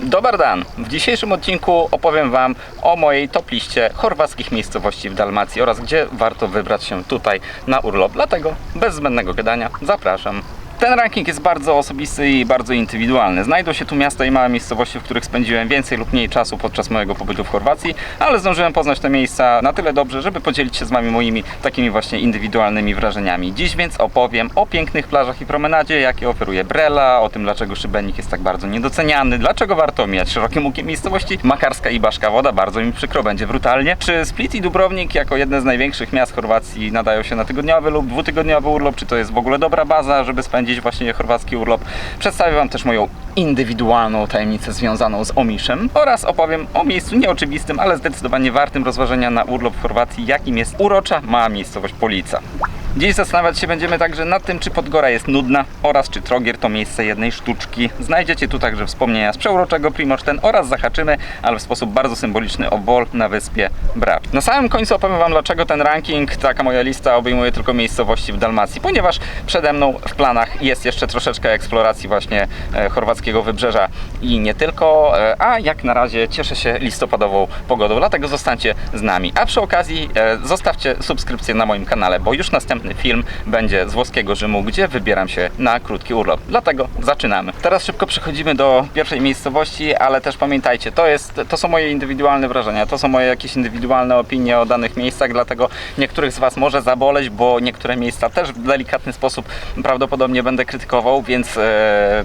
Dobar dan! W dzisiejszym odcinku opowiem Wam o mojej top liście chorwackich miejscowości w Dalmacji oraz gdzie warto wybrać się tutaj na urlop. Dlatego bez zbędnego gadania zapraszam. Ten ranking jest bardzo osobisty i bardzo indywidualny. Znajdą się tu miasta i małe miejscowości, w których spędziłem więcej lub mniej czasu podczas mojego pobytu w Chorwacji, ale zdążyłem poznać te miejsca na tyle dobrze, żeby podzielić się z Wami moimi takimi właśnie indywidualnymi wrażeniami. Dziś więc opowiem o pięknych plażach i promenadzie, jakie oferuje Brela, o tym dlaczego Szybenik jest tak bardzo niedoceniany, dlaczego warto omijać szerokim łukiem miejscowości Makarska i Baszka Woda, bardzo mi przykro, będzie brutalnie. Czy Split i Dubrownik jako jedne z największych miast Chorwacji nadają się na tygodniowy lub dwutygodniowy urlop, czy to jest w ogóle dobra baza, żeby spędzić właśnie chorwacki urlop. Przedstawię Wam też moją indywidualną tajemnicę związaną z Omiszem oraz opowiem o miejscu nieoczywistym, ale zdecydowanie wartym rozważenia na urlop w Chorwacji, jakim jest urocza mała miejscowość Polica. Dziś zastanawiać się będziemy także nad tym, czy Podgora jest nudna oraz czy Trogier to miejsce jednej sztuczki. Znajdziecie tu także wspomnienia z przeuroczego Primoszten oraz zahaczymy, ale w sposób bardzo symboliczny o Bol na wyspie Brač. Na samym końcu opowiem Wam, dlaczego ten ranking, taka moja lista obejmuje tylko miejscowości w Dalmacji, ponieważ przede mną w planach jest jeszcze troszeczkę eksploracji właśnie e, chorwackiego wybrzeża i nie tylko, e, a jak na razie cieszę się listopadową pogodą, dlatego zostańcie z nami. A przy okazji e, zostawcie subskrypcję na moim kanale, bo już następny film będzie z włoskiego Rzymu, gdzie wybieram się na krótki urlop. Dlatego zaczynamy. Teraz szybko przechodzimy do pierwszej miejscowości, ale też pamiętajcie, to, jest, to są moje indywidualne wrażenia, to są moje jakieś indywidualne opinie o danych miejscach, dlatego niektórych z Was może zaboleć, bo niektóre miejsca też w delikatny sposób prawdopodobnie będę krytykował, więc e,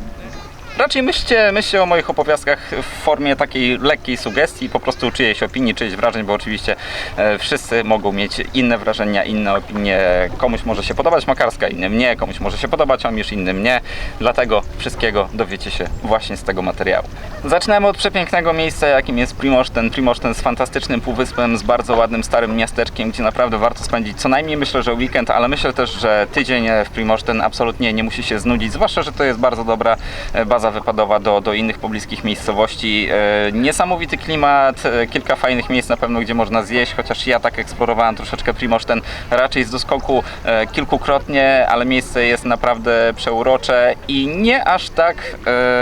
Raczej myślcie, myślcie o moich opowiastkach w formie takiej lekkiej sugestii, po prostu czyjejś opinii, czyjejś wrażeń, bo oczywiście e, wszyscy mogą mieć inne wrażenia, inne opinie. Komuś może się podobać Makarska, innym nie, komuś może się podobać Omisz, innym nie. Dlatego wszystkiego dowiecie się właśnie z tego materiału. Zaczynamy od przepięknego miejsca, jakim jest Primoszten. Primoszten z fantastycznym półwyspem, z bardzo ładnym starym miasteczkiem, gdzie naprawdę warto spędzić co najmniej myślę, że weekend, ale myślę też, że tydzień w Primoszten absolutnie nie musi się znudzić, zwłaszcza, że to jest bardzo dobra e, baza wypadowa do, do innych pobliskich miejscowości. E, Niesamowity klimat, e, kilka fajnych miejsc na pewno, gdzie można zjeść, chociaż ja tak eksplorowałem troszeczkę Primoszten raczej z doskoku e, kilkukrotnie, ale miejsce jest naprawdę przeurocze i nie aż tak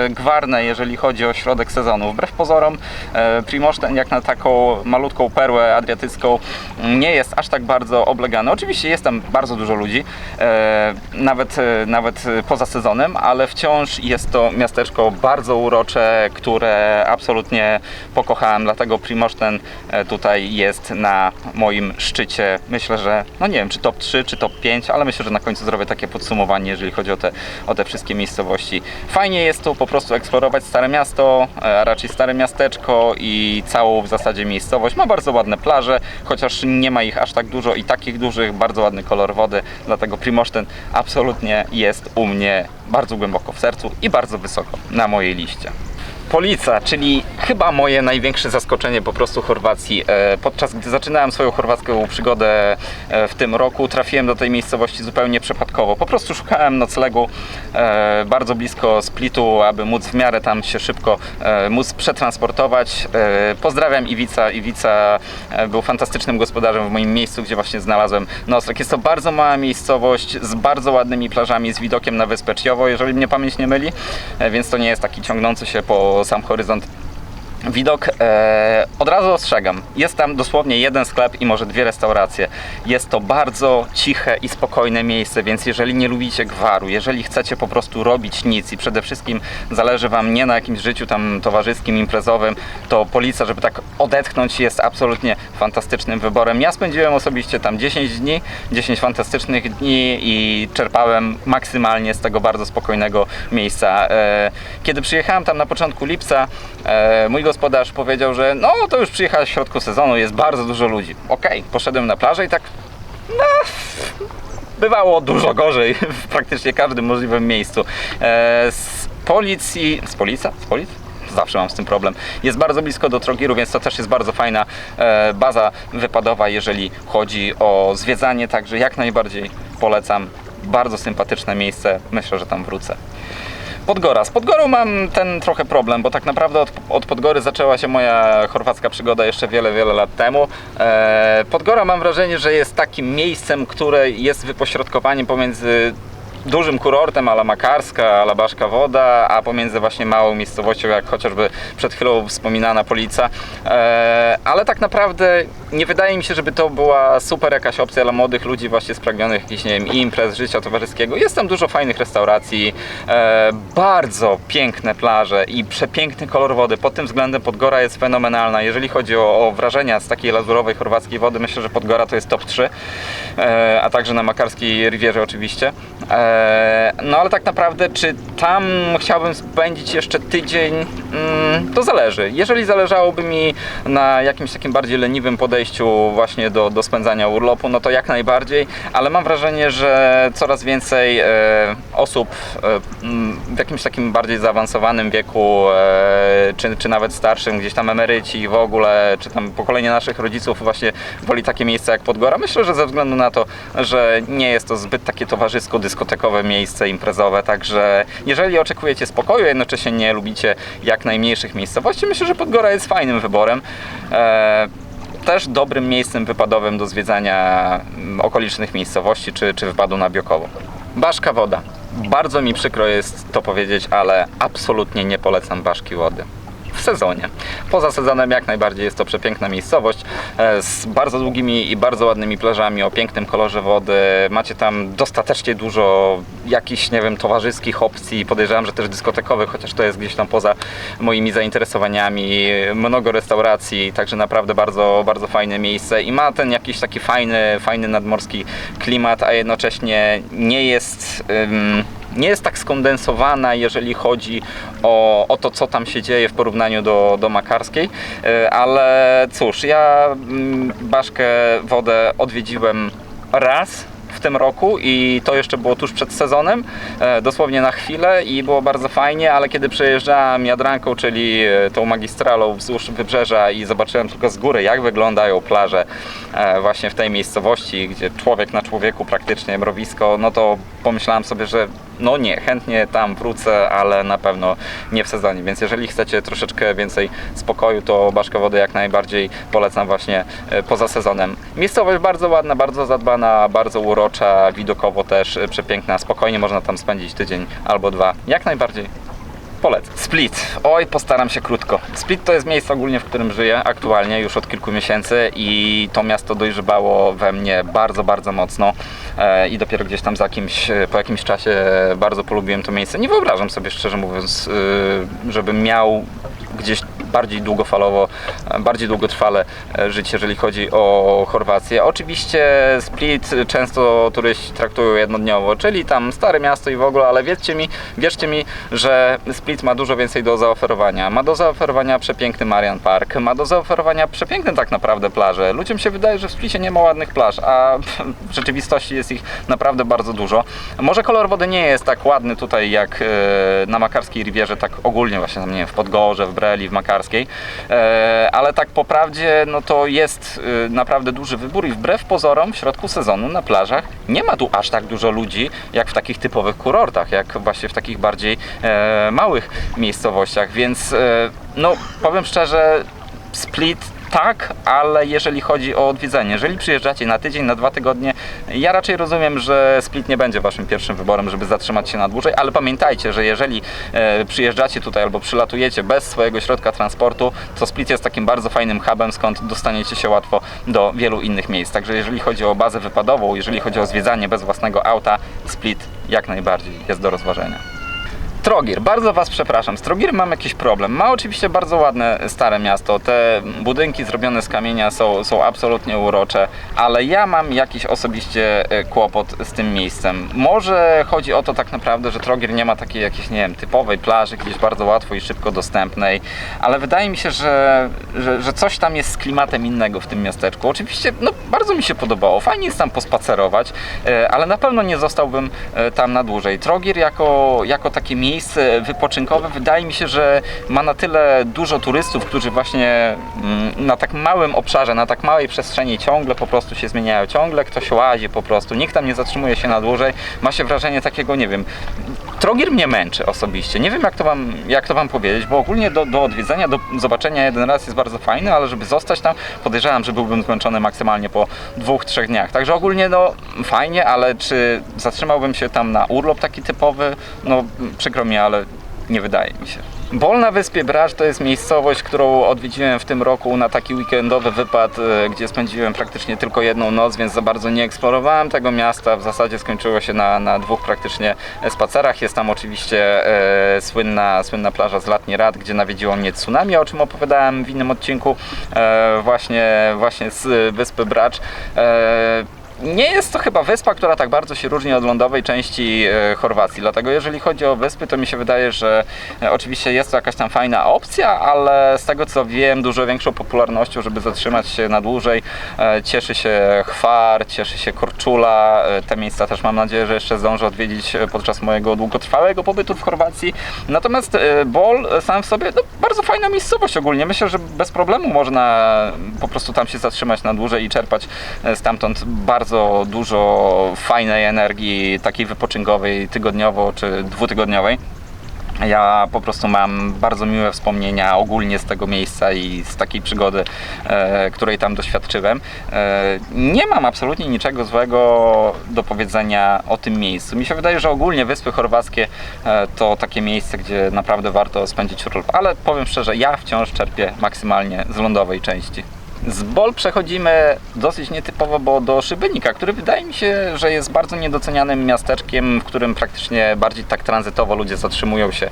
gwarne, jeżeli chodzi o środek sezonu. Wbrew pozorom Primoszten jak na taką malutką perłę adriatycką nie jest aż tak bardzo oblegany. Oczywiście jest tam bardzo dużo ludzi, nawet, nawet poza sezonem, ale wciąż jest to miasteczko bardzo urocze, które absolutnie pokochałem, dlatego Primoszten e, tutaj jest na moim szczycie. Myślę, że no nie wiem, czy top 3, czy top 5, ale myślę, że na końcu zrobię takie podsumowanie, jeżeli chodzi o te, o te wszystkie miejscowości. Fajnie jest tu po prostu eksplorować Stare Miasto, e, a raczej Stare Miasteczko i całą w zasadzie miejscowość. Ma bardzo ładne plaże, chociaż nie ma ich aż tak dużo i takich dużych, bardzo ładny kolor wody, dlatego Primoszten absolutnie jest u mnie bardzo głęboko w sercu i bardzo wysoko na mojej liście. Polica, czyli chyba moje największe zaskoczenie po prostu Chorwacji. E, Podczas gdy zaczynałem swoją chorwacką przygodę e, w tym roku, trafiłem do tej miejscowości zupełnie przypadkowo. Po prostu szukałem noclegu e, bardzo blisko Splitu, aby móc w miarę tam się szybko móc przetransportować. Pozdrawiam Iwica. Iwica był fantastycznym gospodarzem w moim miejscu, gdzie właśnie znalazłem nocleg. Jest to bardzo mała miejscowość z bardzo ładnymi plażami, z widokiem na wyspę Czjowo, jeżeli mnie pamięć nie myli, więc to nie jest taki ciągnący się po sam horyzont widok. E, od razu ostrzegam, jest tam dosłownie jeden sklep i może dwie restauracje. Jest to bardzo ciche i spokojne miejsce, więc jeżeli nie lubicie gwaru, jeżeli chcecie po prostu robić nic i przede wszystkim zależy Wam nie na jakimś życiu tam towarzyskim, imprezowym, to Polica, żeby tak odetchnąć jest absolutnie fantastycznym wyborem. Ja spędziłem osobiście tam 10 dni, 10 fantastycznych dni i czerpałem maksymalnie z tego bardzo spokojnego miejsca. E, Kiedy przyjechałem tam na początku lipca, e, mój gospodarz powiedział, że no to już przyjechałeś w środku sezonu, jest bardzo dużo ludzi. Okej, poszedłem na plażę i tak no, bywało dużo gorzej w praktycznie każdym możliwym miejscu. E, z policji, z policja? Z policji? Zawsze mam z tym problem. Jest bardzo blisko do Trogiru, więc to też jest bardzo fajna e, baza wypadowa, jeżeli chodzi o zwiedzanie, także jak najbardziej polecam. Bardzo sympatyczne miejsce, myślę, że tam wrócę. Podgora. Z Podgorą mam ten trochę problem, bo tak naprawdę od, od Podgory zaczęła się moja chorwacka przygoda jeszcze wiele, wiele lat temu. E, Podgora mam wrażenie, że jest takim miejscem, które jest wypośrodkowaniem pomiędzy dużym kurortem ala Makarska, ala Baszka Woda, a pomiędzy właśnie małą miejscowością, jak chociażby przed chwilą wspominana Polica. E, ale tak naprawdę nie wydaje mi się, żeby to była super jakaś opcja dla młodych ludzi właśnie spragnionych jakichś, nie wiem, imprez, życia towarzyskiego. Jest tam dużo fajnych restauracji, e, bardzo piękne plaże i przepiękny kolor wody. Pod tym względem Podgora jest fenomenalna. Jeżeli chodzi o, o wrażenia z takiej lazurowej chorwackiej wody, myślę, że Podgora to jest top 3, e, a także na Makarskiej Rivierze oczywiście. E, no ale tak naprawdę, czy tam chciałbym spędzić jeszcze tydzień, mm, to zależy. Jeżeli zależałoby mi na jakimś takim bardziej leniwym podejściu właśnie do, do spędzania urlopu, no to jak najbardziej, ale mam wrażenie, że coraz więcej e, osób e, mm, w jakimś takim bardziej zaawansowanym wieku, czy, czy nawet starszym, gdzieś tam emeryci w ogóle, czy tam pokolenie naszych rodziców właśnie woli takie miejsca jak Podgora. Myślę, że ze względu na to, że nie jest to zbyt takie miejsce imprezowe, także jeżeli oczekujecie spokoju, jednocześnie nie lubicie jak najmniejszych miejscowości, myślę, że Podgora jest fajnym wyborem. E, też dobrym miejscem wypadowym do zwiedzania mm, okolicznych miejscowości czy, czy wypadu na Biokowo. Baszka Woda. Bardzo mi przykro jest to powiedzieć, ale absolutnie nie polecam Baszki Wody. Sezonie. Poza sezonem jak najbardziej jest to przepiękna miejscowość e, z bardzo długimi i bardzo ładnymi plażami o pięknym kolorze wody. Macie tam dostatecznie dużo jakichś, nie wiem, towarzyskich opcji. Podejrzewam, że też dyskotekowych, chociaż to jest gdzieś tam poza moimi zainteresowaniami. Mnogo restauracji, także naprawdę bardzo, bardzo fajne miejsce i ma ten jakiś taki fajny, fajny nadmorski klimat, a jednocześnie nie jest. Nie jest tak skondensowana, jeżeli chodzi o, o to, co tam się dzieje w porównaniu do, do Makarskiej, E, ale cóż, ja mm, Baszkę Wodę odwiedziłem raz w tym roku i to jeszcze było tuż przed sezonem, e, dosłownie na chwilę i było bardzo fajnie, ale kiedy przejeżdżałem Jadranką, czyli e, tą magistralą wzdłuż wybrzeża i zobaczyłem tylko z góry, jak wyglądają plaże właśnie w tej miejscowości, gdzie człowiek na człowieku praktycznie mrowisko, no to pomyślałem sobie, że no nie, chętnie tam wrócę, ale na pewno nie w sezonie, więc jeżeli chcecie troszeczkę więcej spokoju, to Baszkę Wody jak najbardziej polecam właśnie e, poza sezonem. Miejscowość bardzo ładna, bardzo zadbana, bardzo urocza, widokowo też e, przepiękna, spokojnie można tam spędzić tydzień albo dwa, jak najbardziej Split. Oj, postaram się krótko. Split to jest miejsce ogólnie, w którym żyję aktualnie już od kilku miesięcy i to miasto dojrzewało we mnie bardzo, bardzo mocno e, i dopiero gdzieś tam za kimś, e, po jakimś czasie bardzo polubiłem to miejsce. Nie wyobrażam sobie, szczerze mówiąc, żebym miał gdzieś bardziej długofalowo, e, bardziej długotrwale e, żyć, jeżeli chodzi o Chorwację. Oczywiście Split często turyści traktują jednodniowo, czyli tam stare miasto i w ogóle, ale wierzcie mi, wierzcie mi, że Split ma dużo więcej do zaoferowania. Ma do zaoferowania przepiękny Marian Park, ma do zaoferowania przepiękne tak naprawdę plaże. Ludziom się wydaje, że w Splicie nie ma ładnych plaż, a w rzeczywistości jest ich naprawdę bardzo dużo. Może kolor wody nie jest tak ładny tutaj jak e, na Makarskiej Rivierze, tak ogólnie właśnie nie wiem, w Podgorze, w Breli, w Makarskiej, e, ale tak po prawdzie, no to jest e, naprawdę duży wybór i wbrew pozorom w środku sezonu na plażach nie ma tu aż tak dużo ludzi, jak w takich typowych kurortach, jak właśnie w takich bardziej e, małych miejscowościach, więc e, no powiem szczerze, Split tak, ale jeżeli chodzi o odwiedzenie, jeżeli przyjeżdżacie na tydzień, na dwa tygodnie, ja raczej rozumiem, że Split nie będzie waszym pierwszym wyborem, żeby zatrzymać się na dłużej, ale pamiętajcie, że jeżeli e, przyjeżdżacie tutaj albo przylatujecie bez swojego środka transportu, to Split jest takim bardzo fajnym hubem, skąd dostaniecie się łatwo do wielu innych miejsc. Także jeżeli chodzi o bazę wypadową, jeżeli chodzi o zwiedzanie bez własnego auta, Split jak najbardziej jest do rozważenia. Trogir, bardzo Was przepraszam. Z Trogirem mam jakiś problem. Ma oczywiście bardzo ładne stare miasto. Te budynki zrobione z kamienia są, są absolutnie urocze, ale ja mam jakiś osobiście e, kłopot z tym miejscem. Może chodzi o to tak naprawdę, że Trogir nie ma takiej jakiejś, nie wiem, typowej plaży, gdzieś bardzo łatwo i szybko dostępnej, ale wydaje mi się, że, że, że coś tam jest z klimatem innego w tym miasteczku. Oczywiście, no bardzo mi się podobało. Fajnie jest tam pospacerować, e, ale na pewno nie zostałbym e, tam na dłużej. Trogir jako, jako takie miejsce wypoczynkowe wydaje mi się, że ma na tyle dużo turystów, którzy właśnie mm, na tak małym obszarze, na tak małej przestrzeni ciągle po prostu się zmieniają, ciągle ktoś łazi po prostu, nikt tam nie zatrzymuje się na dłużej, ma się wrażenie takiego, nie wiem, Trogir mnie męczy osobiście. Nie wiem jak to wam, jak to wam powiedzieć, bo ogólnie do, do odwiedzenia, do zobaczenia jeden raz jest bardzo fajny, ale żeby zostać tam, podejrzewam, że byłbym zmęczony maksymalnie po dwóch, trzech dniach. Także ogólnie no fajnie, ale czy zatrzymałbym się tam na urlop taki typowy? No przykro mi, ale nie wydaje mi się. Bol na wyspie Bracz to jest miejscowość, którą odwiedziłem w tym roku na taki weekendowy wypad, e, gdzie spędziłem praktycznie tylko jedną noc, więc za bardzo nie eksplorowałem tego miasta. W zasadzie skończyło się na, na dwóch praktycznie spacerach. Jest tam oczywiście e, słynna, słynna plaża z Latni Rad, gdzie nawiedziło mnie tsunami, o czym opowiadałem w innym odcinku e, właśnie, właśnie z wyspy Bracz. E, nie jest to chyba wyspa, która tak bardzo się różni od lądowej części e, Chorwacji. Dlatego jeżeli chodzi o wyspy, to mi się wydaje, że e, oczywiście jest to jakaś tam fajna opcja, ale z tego co wiem, dużo większą popularnością, żeby zatrzymać się na dłużej, e, cieszy się Chwar, cieszy się Korczula. Te miejsca też mam nadzieję, że jeszcze zdążę odwiedzić podczas mojego długotrwałego pobytu w Chorwacji. Natomiast Bol sam w sobie, no, bardzo fajna miejscowość ogólnie. Myślę, że bez problemu można po prostu tam się zatrzymać na dłużej i czerpać stamtąd bardzo dużo fajnej energii, takiej wypoczynkowej, tygodniowo czy dwutygodniowej. Ja po prostu mam bardzo miłe wspomnienia ogólnie z tego miejsca i z takiej przygody, e, której tam doświadczyłem. E, nie mam absolutnie niczego złego do powiedzenia o tym miejscu. Mi się wydaje, że ogólnie Wyspy Chorwackie e, to takie miejsce, gdzie naprawdę warto spędzić urlop, ale powiem szczerze, ja wciąż czerpię maksymalnie z lądowej części. Z Bol przechodzimy dosyć nietypowo, bo do Szybenika, który wydaje mi się, że jest bardzo niedocenianym miasteczkiem, w którym praktycznie bardziej tak tranzytowo ludzie zatrzymują się,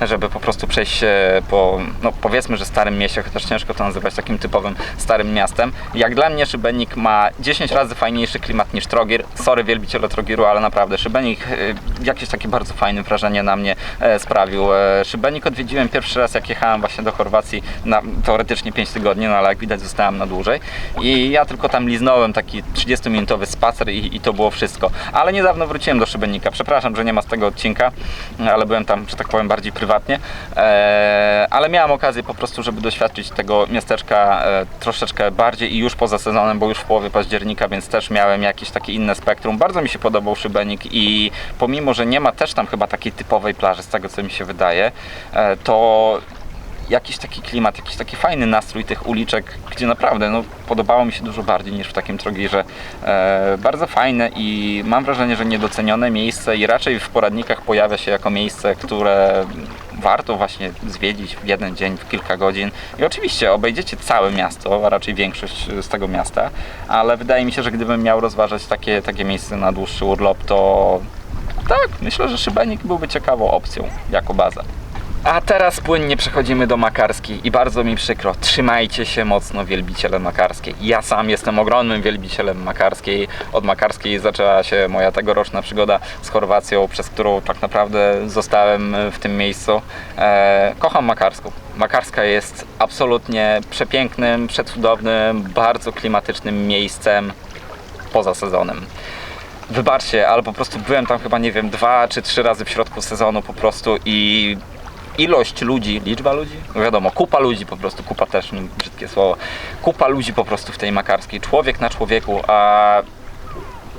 żeby po prostu przejść po, no powiedzmy, że starym mieście, chociaż ciężko to nazywać takim typowym starym miastem. Jak dla mnie Szybenik ma 10 razy fajniejszy klimat niż Trogir. Sorry wielbiciele Trogiru, ale naprawdę Szybenik y, jakieś takie bardzo fajne wrażenie na mnie e, sprawił. E, Szybenik odwiedziłem pierwszy raz, jak jechałem właśnie do Chorwacji na teoretycznie 5 tygodni, no ale jak widać zostałem na dłużej. I ja tylko tam liznąłem taki 30-minutowy spacer i, i to było wszystko. Ale niedawno wróciłem do Szybenika. Przepraszam, że nie ma z tego odcinka, ale byłem tam, że tak powiem, bardziej prywatnie. E, ale miałem okazję po prostu, żeby doświadczyć tego miasteczka e, troszeczkę bardziej i już poza sezonem, bo już w połowie października, więc też miałem jakieś takie inne spektrum. Bardzo mi się podobał Szybenik i pomimo, że nie ma też tam chyba takiej typowej plaży, z tego co mi się wydaje, e, to jakiś taki klimat, jakiś taki fajny nastrój tych uliczek, gdzie naprawdę no, podobało mi się dużo bardziej niż w takim Trogirze. E, bardzo fajne i mam wrażenie, że niedocenione miejsce i raczej w poradnikach pojawia się jako miejsce, które warto właśnie zwiedzić w jeden dzień, w kilka godzin. I oczywiście obejdziecie całe miasto, a raczej większość z tego miasta, ale wydaje mi się, że gdybym miał rozważać takie, takie miejsce na dłuższy urlop, to tak, myślę, że Szybenik byłby ciekawą opcją jako baza. A teraz płynnie przechodzimy do Makarskiej i bardzo mi przykro, trzymajcie się mocno wielbiciele Makarskiej. Ja sam jestem ogromnym wielbicielem Makarskiej. Od Makarskiej zaczęła się moja tegoroczna przygoda z Chorwacją, przez którą tak naprawdę zostałem w tym miejscu. E, kocham Makarską. Makarska jest absolutnie przepięknym, przecudownym, bardzo klimatycznym miejscem poza sezonem. Wybaczcie, ale po prostu byłem tam chyba, nie wiem, dwa czy trzy razy w środku sezonu po prostu i ilość ludzi, liczba ludzi? No wiadomo, kupa ludzi po prostu, kupa też, no, brzydkie słowo. Kupa ludzi po prostu w tej makarskiej, człowiek na człowieku, a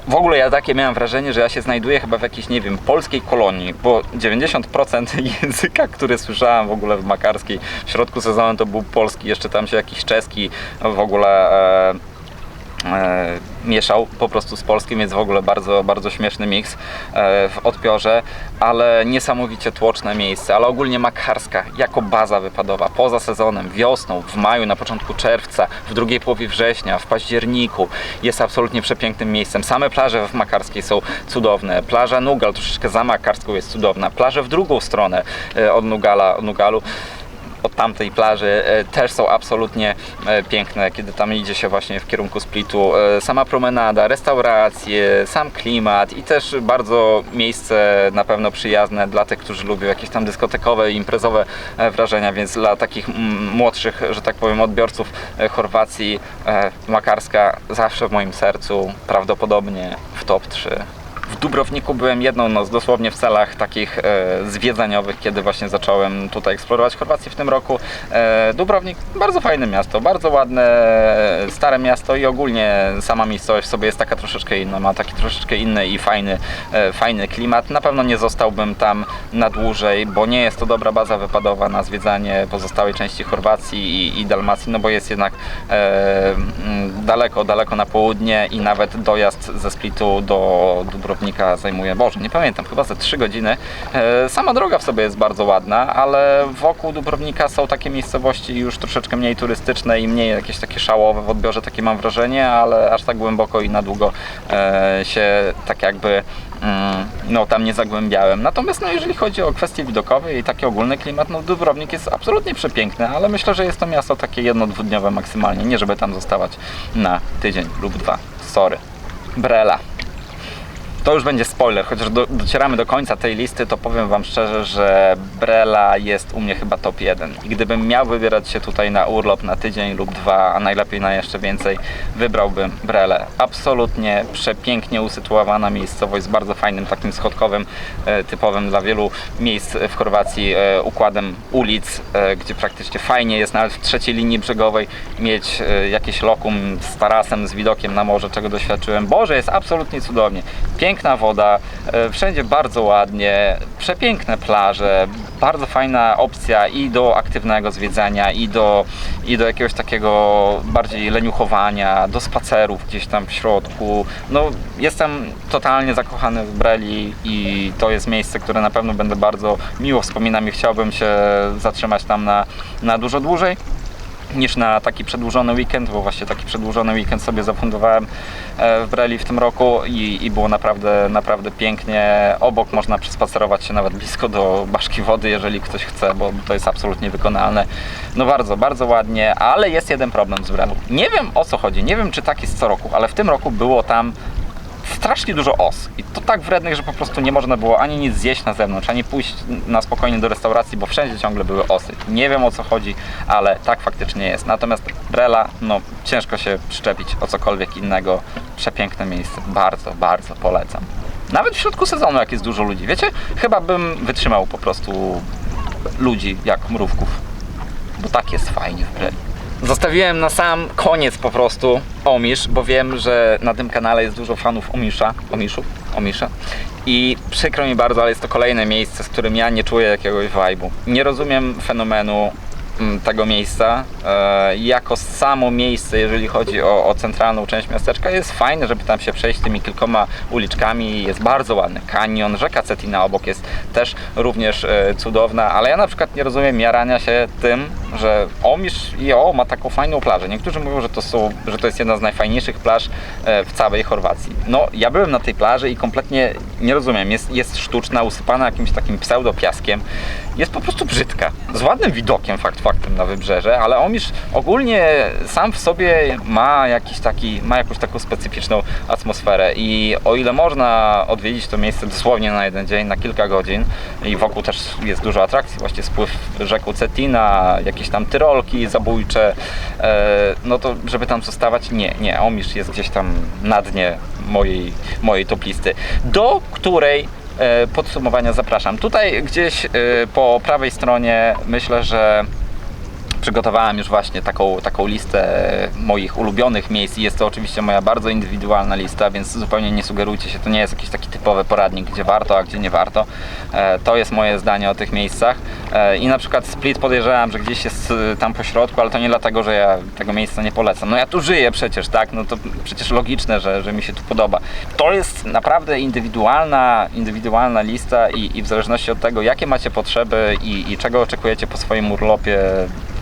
w ogóle ja takie miałem wrażenie, że ja się znajduję chyba w jakiejś, nie wiem, polskiej kolonii, bo 90% języka, który słyszałem w ogóle w makarskiej w środku sezonu to był polski, jeszcze tam się jakiś czeski w ogóle e, e, mieszał po prostu z polskim, więc w ogóle bardzo, bardzo śmieszny miks e, w odpiorze, ale niesamowicie tłoczne miejsce, ale ogólnie Makarska jako baza wypadowa, poza sezonem, wiosną, w maju, na początku czerwca, w drugiej połowie września, w październiku jest absolutnie przepięknym miejscem. Same plaże w Makarskiej są cudowne, plaża Nugal troszeczkę za Makarską jest cudowna, plaże w drugą stronę e, od Nugala, od Nugalu od tamtej plaży e, też są absolutnie e, piękne, kiedy tam idzie się właśnie w kierunku Splitu. E, Sama promenada, restauracje, sam klimat i też bardzo miejsce na pewno przyjazne dla tych, którzy lubią jakieś tam dyskotekowe, imprezowe wrażenia, więc dla takich młodszych, że tak powiem, odbiorców Chorwacji Makarska zawsze w moim sercu prawdopodobnie w top 3. W Dubrowniku byłem jedną noc, dosłownie w celach takich e, zwiedzaniowych, kiedy właśnie zacząłem tutaj eksplorować Chorwację w tym roku. E, Dubrownik, bardzo fajne miasto, bardzo ładne, e, stare miasto i ogólnie sama miejscowość w sobie jest taka troszeczkę inna, ma taki troszeczkę inny i fajny, e, fajny klimat. Na pewno nie zostałbym tam na dłużej, bo nie jest to dobra baza wypadowa na zwiedzanie pozostałej części Chorwacji i, i Dalmacji, no bo jest jednak e, daleko, daleko na południe i nawet dojazd ze Splitu do Dubrownika zajmuje, Boże, nie pamiętam, chyba ze 3 godziny. E, sama droga w sobie jest bardzo ładna, ale wokół Dubrownika są takie miejscowości już troszeczkę mniej turystyczne i mniej jakieś takie szałowe w odbiorze, takie mam wrażenie, ale aż tak głęboko i na długo e, się tak jakby mm, no tam nie zagłębiałem. Natomiast no, jeżeli chodzi o kwestie widokowe i taki ogólny klimat, no Dubrownik jest absolutnie przepiękny, ale myślę, że jest to miasto takie jedno-dwudniowe maksymalnie, nie żeby tam zostawać na tydzień lub dwa. Sorry. Brela. To już będzie spoiler, chociaż do, docieramy do końca tej listy, to powiem Wam szczerze, że Brela jest u mnie chyba top 1. I gdybym miał wybierać się tutaj na urlop na tydzień lub dwa, a najlepiej na jeszcze więcej, wybrałbym Brelę. Absolutnie przepięknie usytuowana miejscowość z bardzo fajnym, takim schodkowym, e, typowym dla wielu miejsc w Chorwacji e, układem ulic, e, gdzie praktycznie fajnie jest nawet w trzeciej linii brzegowej mieć jakieś lokum z tarasem, z widokiem na morze, czego doświadczyłem. Boże, jest absolutnie cudownie. Piękna woda, e, wszędzie bardzo ładnie, przepiękne plaże, bardzo fajna opcja i do aktywnego zwiedzania, i do, i do jakiegoś takiego bardziej leniuchowania, do spacerów gdzieś tam w środku. No, jestem totalnie zakochany w Breli i to jest miejsce, które na pewno będę bardzo miło wspominam i chciałbym się zatrzymać tam na, na dużo dłużej niż na taki przedłużony weekend, bo właśnie taki przedłużony weekend sobie zafundowałem e, w Breli w tym roku i, i było naprawdę, naprawdę pięknie. Obok można przespacerować się nawet blisko do Baszki Wody, jeżeli ktoś chce, bo to jest absolutnie wykonalne. No bardzo, bardzo ładnie, ale jest jeden problem z Brelą. Nie wiem o co chodzi, nie wiem czy tak jest co roku, ale w tym roku było tam strasznie dużo os. I to tak wrednych, że po prostu nie można było ani nic zjeść na zewnątrz, ani pójść na spokojnie do restauracji, bo wszędzie ciągle były osy. Nie wiem o co chodzi, ale tak faktycznie jest. Natomiast Brela, no ciężko się przyczepić o cokolwiek innego. Przepiękne miejsce. Bardzo, bardzo polecam. Nawet w środku sezonu, jak jest dużo ludzi. Wiecie, chyba bym wytrzymał po prostu ludzi jak mrówków. Bo tak jest fajnie w Breli. Zostawiłem na sam koniec po prostu Omisz, bo wiem, że na tym kanale jest dużo fanów Omisza, Omiszu, Omisza. I przykro mi bardzo, ale jest to kolejne miejsce, z którym ja nie czuję jakiegoś vibe'u. Nie rozumiem fenomenu mm, tego miejsca. E, jako samo miejsce, jeżeli chodzi o, o centralną część miasteczka, jest fajne, żeby tam się przejść tymi kilkoma uliczkami. Jest bardzo ładny kanion, rzeka Cetina obok jest też również e, cudowna, ale ja na przykład nie rozumiem jarania się tym, że Omisz i o ma taką fajną plażę. Niektórzy mówią, że to, są, że to jest jedna z najfajniejszych plaż e, w całej Chorwacji. No, ja byłem na tej plaży i kompletnie nie rozumiem. Jest, jest sztuczna, usypana jakimś takim pseudopiaskiem. Jest po prostu brzydka. Z ładnym widokiem, fakt faktem na wybrzeże, ale Omisz ogólnie sam w sobie ma jakiś taki, ma jakąś taką specyficzną atmosferę i o ile można odwiedzić to miejsce dosłownie na jeden dzień, na kilka godzin i wokół też jest dużo atrakcji, właśnie spływ rzeką Cetina, jakieś tam tyrolki zabójcze, e, no to żeby tam zostawać, nie, nie, Omisz jest gdzieś tam na dnie mojej, mojej top listy, do której e, podsumowania zapraszam. Tutaj gdzieś e, po prawej stronie myślę, że przygotowałem już właśnie taką, taką listę moich ulubionych miejsc i jest to oczywiście moja bardzo indywidualna lista, więc zupełnie nie sugerujcie się, to nie jest jakiś taki typowy poradnik, gdzie warto, a gdzie nie warto. E, To jest moje zdanie o tych miejscach E, i na przykład Split podejrzewam, że gdzieś jest e, tam po środku, ale to nie dlatego, że ja tego miejsca nie polecam. No ja tu żyję przecież, tak? No to przecież logiczne, że, że mi się tu podoba. To jest naprawdę indywidualna, indywidualna lista i, i w zależności od tego, jakie macie potrzeby i, i czego oczekujecie po swoim urlopie,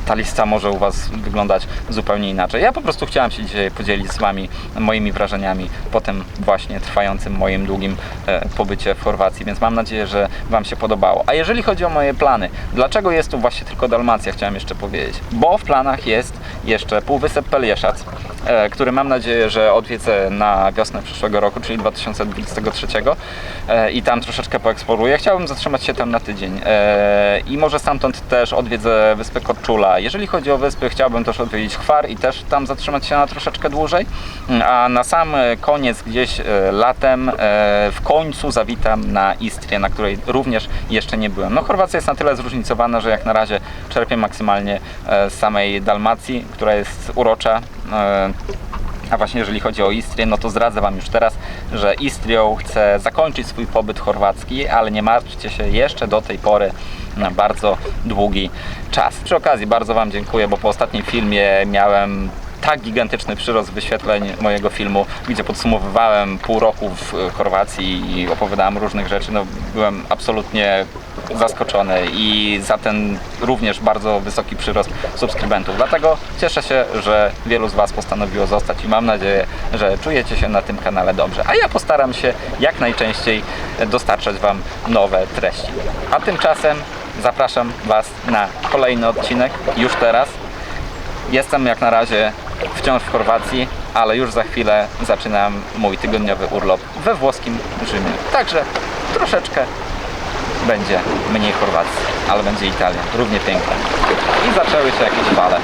ta lista może u Was wyglądać zupełnie inaczej. Ja po prostu chciałem się dzisiaj podzielić z Wami moimi wrażeniami po tym właśnie trwającym moim długim e, pobycie w Chorwacji, więc mam nadzieję, że Wam się podobało. A jeżeli chodzi o moje plany, dlaczego jest tu właśnie tylko Dalmacja, chciałem jeszcze powiedzieć. Bo w planach jest jeszcze Półwysep Pelieszac, e, który mam nadzieję, że odwiedzę na wiosnę przyszłego roku, czyli 2023 e, i tam troszeczkę poeksploruję. Chciałbym zatrzymać się tam na tydzień i może stamtąd też odwiedzę wyspę Korczula Jeżeli chodzi o wyspy, chciałbym też odwiedzić Chwar i też tam zatrzymać się na troszeczkę dłużej. A na sam koniec, gdzieś e, latem, e, w końcu zawitam na Istrię, na której również jeszcze nie byłem. No Chorwacja jest na tyle zróżnicowana, że jak na razie czerpię maksymalnie e, z samej Dalmacji, która jest urocza. A właśnie jeżeli chodzi o Istrię, no to zdradzę Wam już teraz, że Istrią chcę zakończyć swój pobyt chorwacki, ale nie martwcie się jeszcze do tej pory na bardzo długi czas. Przy okazji bardzo Wam dziękuję, bo po ostatnim filmie miałem tak gigantyczny przyrost wyświetleń mojego filmu, gdzie podsumowywałem pół roku w Chorwacji i opowiadałem różnych rzeczy. No, byłem absolutnie zaskoczony i za ten również bardzo wysoki przyrost subskrybentów. Dlatego cieszę się, że wielu z Was postanowiło zostać i mam nadzieję, że czujecie się na tym kanale dobrze. A ja postaram się jak najczęściej dostarczać Wam nowe treści. A tymczasem zapraszam Was na kolejny odcinek już teraz. Jestem jak na razie wciąż w Chorwacji, ale już za chwilę zaczynam mój tygodniowy urlop we włoskim Rzymie. Także troszeczkę będzie mniej Chorwacji, ale będzie Italia, równie piękna. I zaczęły się jakieś fale.